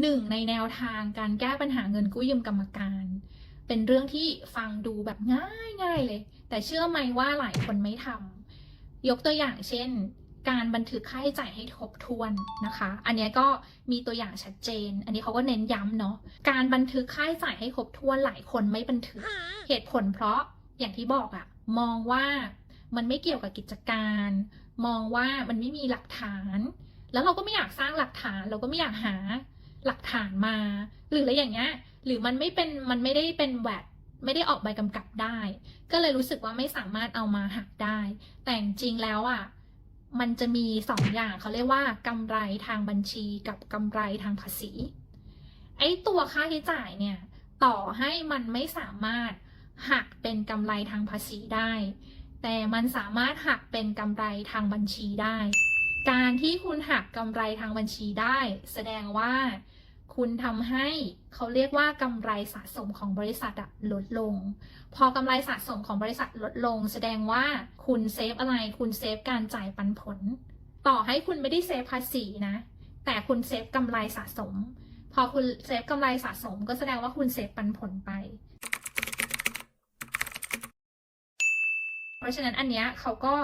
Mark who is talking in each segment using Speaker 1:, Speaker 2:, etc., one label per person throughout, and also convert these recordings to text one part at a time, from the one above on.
Speaker 1: หนึ่งในแนวทางการแก้ปัญหาเงินกู้ยืมกรรมการ เป็นเรื่องที่ฟังดูแบบง่ายง่ายเลย แต่เชื่อไหมว่าหลายคนไม่ทำยกตัวอย่างเช่น การบันทึกค่าใช้จ่ายให้ครบถ้วนนะคะ อันนี้ก็มีตัวอย่างชัดเจน อันนี้เขาก็เน้นย้ำเนาะการบันทึกค่าใช้จ่ายให้ครบถ้วนหลายคนไม่บันทึก เหตุผลเพราะอย่างที่บอกอะมองว่ามันไม่เกี่ยวกับกิจการ มองว่ามันไม่มีหลักฐาน แล้วเราก็ไม่อยากสร้างหลักฐาน เราก็ไม่อยากหา หลักฐานมา หรืออะไรอย่างเงี้ยหรือมันไม่เป็นมันไม่ได้เป็นแวดไม่ได้ออกใบกำกับได้ ก็เลยรู้สึกว่าไม่สามารถเอามาหักได้ แต่จริงแล้วอะมันจะมีสองอย่างเขาเรียกว่ากำไรทางบัญชีกับกำไรทางภาษี ไอ้ตัวค่าใช้จ่ายเนี่ย ต่อให้มันไม่สามารถหักเป็นกำไรทางภาษีได้ แต่มันสามารถหักเป็นกำไรทางบัญชีได้ การที่คุณหักกำไรทางบัญชีได้ แสดงว่าคุณทำให้เขาเรียกว่ากำไรสะสมของบริษัทอะลดลง พอกำไรสะสมของบริษัทลดลง แสดงว่าคุณเซฟอะไร คุณเซฟการจ่ายปันผล ต่อให้คุณไม่ได้เซฟภาษีนะ แต่คุณเซฟกำไรสะสม พอคุณเซฟกำไรสะสม ก็แสดงว่าคุณเซฟปันผลไป เพราะฉะนั้นอันเนี้ยเขาก็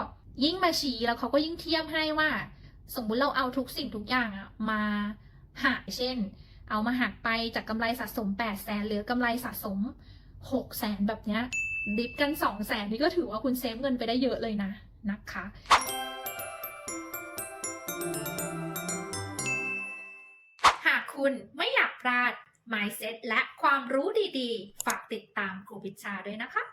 Speaker 1: ยิ่งมาชี้แล้วเขาก็ยิ่งเทียบให้ว่า สมมุติเราเอาทุกสิ่งทุกอย่างอะมาหักเช่น เอามาหักไปจากกำไรสะสม8 0 0แสนเหลือกำไรสะสม6 0แสนแบบเนี้ยดิฟกัน2 0 0แสนนี่ก็ถือว่าคุณเซฟเงินไปได้เยอะเลยนะนะคะหากคุณไม่อยากพลาด Mindset และความรู้ดีๆ ฝากติดตามครูพิชาด้วยนะคะ